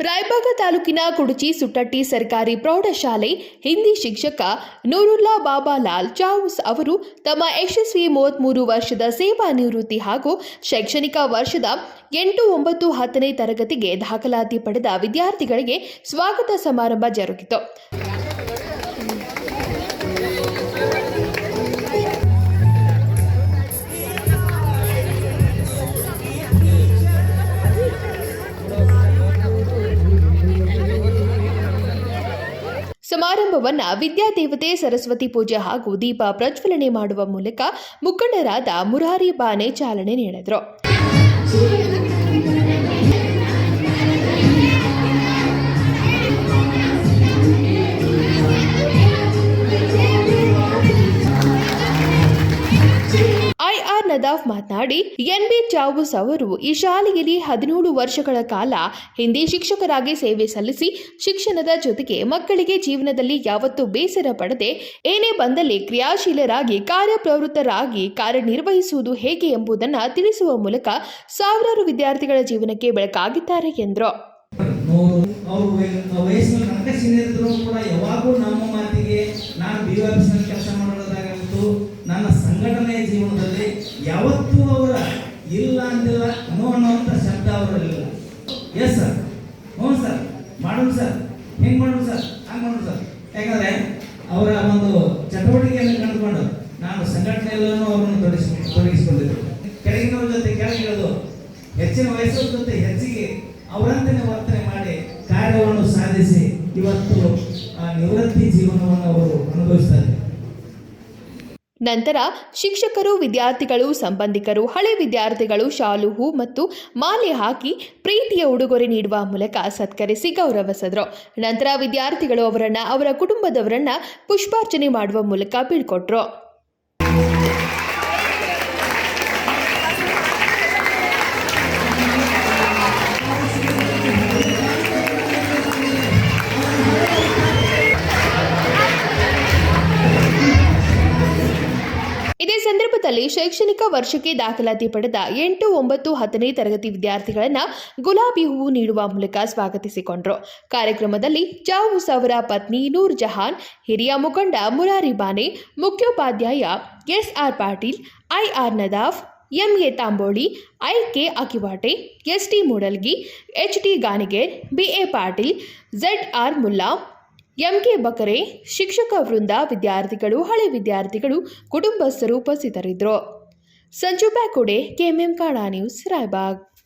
ರಾಯಬಾಗ ತಾಲೂಕಿನ ಕುಡುಚಿ ಸುಟ್ಟಟ್ಟಿ ಸರ್ಕಾರಿ ಪ್ರೌಢಶಾಲೆ ಹಿಂದಿ ಶಿಕ್ಷಕ ನೂರುಲ್ಲಾ ಬಾಬಾಲಾಲ್ ಚಾವುಸ್ ಅವರು ತಮ್ಮ ಯಶಸ್ವಿ ಮೂವತ್ಮೂರು ವರ್ಷದ ಸೇವಾ ನಿವೃತ್ತಿ ಹಾಗೂ ಶೈಕ್ಷಣಿಕ ವರ್ಷದ ಎಂಟು ಒಂಬತ್ತು ಹತ್ತನೇ ತರಗತಿಗೆ ದಾಖಲಾತಿ ಪಡೆದ ವಿದ್ಯಾರ್ಥಿಗಳಿಗೆ ಸ್ವಾಗತ ಸಮಾರಂಭ ಜರುಗಿತು. ಸಮಾರಂಭವನ್ನ ವಿದ್ಯಾದೇವತೆ ಸರಸ್ವತಿ ಪೂಜೆ ಹಾಗೂ ದೀಪ ಪ್ರಜ್ವಲನೆ ಮಾಡುವ ಮೂಲಕ ಮುಖಂಡರಾದ ಮುರಾರಿ ಬಾನೆ ಚಾಲನೆ ನೀಡಿದರು. ಐಆರ್ ನದಾಫ್ ಮಾತನಾಡಿ, ಎನ್ಬಿ ಚಾವುಸ್ ಅವರು ಈ ಶಾಲೆಯಲ್ಲಿ ಹದಿನೇಳು ವರ್ಷಗಳ ಕಾಲ ಹಿಂದಿ ಶಿಕ್ಷಕರಾಗಿ ಸೇವೆ ಸಲ್ಲಿಸಿ, ಶಿಕ್ಷಣದ ಜೊತೆಗೆ ಮಕ್ಕಳಿಗೆ ಜೀವನದಲ್ಲಿ ಯಾವತ್ತೂ ಬೇಸರ ಪಡದೆ, ಏನೇ ಬಂದಲ್ಲಿ ಕ್ರಿಯಾಶೀಲರಾಗಿ, ಕಾರ್ಯಪ್ರವೃತ್ತರಾಗಿ ಕಾರ್ಯನಿರ್ವಹಿಸುವುದು ಹೇಗೆ ಎಂಬುದನ್ನು ತಿಳಿಸುವ ಮೂಲಕ ಸಾವಿರಾರು ವಿದ್ಯಾರ್ಥಿಗಳ ಜೀವನಕ್ಕೆ ಬೆಳಕಾಗಿದ್ದಾರೆ ಎಂದರು. ಅವರು ಸಂಘಟನೆಯ ಜೀವನದಲ್ಲಿ ಯಾವತ್ತೂ ಅವರ ಇಲ್ಲ ಅಂದಿಲ್ಲ ನೋ ಅನ್ನುವಂತ ಶಬ್ದ ಅವರಲ್ಲಿಲ್ಲ. ಎಸ್ ಸರ್ ಹ್ಞೂ ಸರ್ ಮಾಡೋಣ ಸರ್ ಹೆಂಗೆ ಮಾಡೋಣ ಸರ್ ಹಂಗೆ ಮಾಡೋಣ ಸರ್ ಯಾಕಂದರೆ ಅವರ ಒಂದು ಚಟುವಟಿಕೆಯನ್ನು ಕಂಡುಕೊಂಡು ನಾನು ಸಂಘಟನೆಯಲ್ಲೂ ಅವರನ್ನು ತೊಡಗಿಸಿ ತೊಡಗಿಸಿಕೊಂಡಿದ್ದೆ. ಕೆಳಗಿನವ್ರ ಜೊತೆ ಕೆಳಗಿರೋದು ಹೆಚ್ಚಿನ ವಯಸ್ಸರ ಜೊತೆ ಹೆಚ್ಚಿಗೆ ಅವರಂತೆಯೇ ವರ್ತನೆ ಮಾಡಿ ಕಾರ್ಯವನ್ನು ಸಾಧಿಸಿ ಇವತ್ತು ನಿವೃತ್ತಿ ಜೀವನವನ್ನು ಅವರು ಅನುಭವಿಸ್ತಾರೆ ನಂತರ ಶಿಕ್ಷಕರು, ವಿದ್ಯಾರ್ಥಿಗಳು, ಸಂಬಂಧಿಕರು, ಹಳೆ ವಿದ್ಯಾರ್ಥಿಗಳು ಶಾಲು ಹೂ ಮತ್ತು ಮಾಲೆ ಹಾಕಿ ಪ್ರೀತಿಯ ಉಡುಗೊರೆ ನೀಡುವ ಮೂಲಕ ಸತ್ಕರಿಸಿ ಗೌರವಿಸಿದರು ನಂತರ ವಿದ್ಯಾರ್ಥಿಗಳು ಅವರನ್ನ, ಅವರ ಕುಟುಂಬದವರನ್ನ ಪುಷ್ಪಾರ್ಚನೆ ಮಾಡುವ ಮೂಲಕ ಬೀಳ್ಕೊಟ್ರು. ಸಂದರ್ಭದಲ್ಲಿ ಶೈಕ್ಷಣಿಕ ವರ್ಷಕ್ಕೆ ದಾಖಲಾತಿ ಪಡೆದ ಎಂಟು ಒಂಬತ್ತು ಹತ್ತನೇ ತರಗತಿ ವಿದ್ಯಾರ್ಥಿಗಳನ್ನು ಗುಲಾಬಿ ಹೂವು ನೀಡುವ ಮೂಲಕ ಸ್ವಾಗತಿಸಿಕೊಂಡರು. ಕಾರ್ಯಕ್ರಮದಲ್ಲಿ ಜಾವೂಸ್ ಅವರ ಪತ್ನಿ ನೂರ್ ಜಹಾನ್, ಹಿರಿಯ ಮುಖಂಡ ಮುರಾರಿ ಬಾನೆ, ಮುಖ್ಯೋಪಾಧ್ಯಾಯ S R Patil, IR Nadaf, MA Tamboli, IK Akiwate S T Mudalgi H T Ganiger, BA Patil Z R Mulla MK Bakare ಶಿಕ್ಷಕ ವೃಂದ ವಿದ್ಯಾರ್ಥಿಗಳು, ಹಳೆ ವಿದ್ಯಾರ್ಥಿಗಳು, ಕುಟುಂಬಸ್ಥರು ಉಪಸ್ಥಿತರಿದ್ದರು. ಸಂಜು ಬ್ಯಾಕೋಡೆ, ಕೆಎಂಎಂ ಕಾಡಾ ನ್ಯೂಸ್, ರಾಯಬಾಗ್.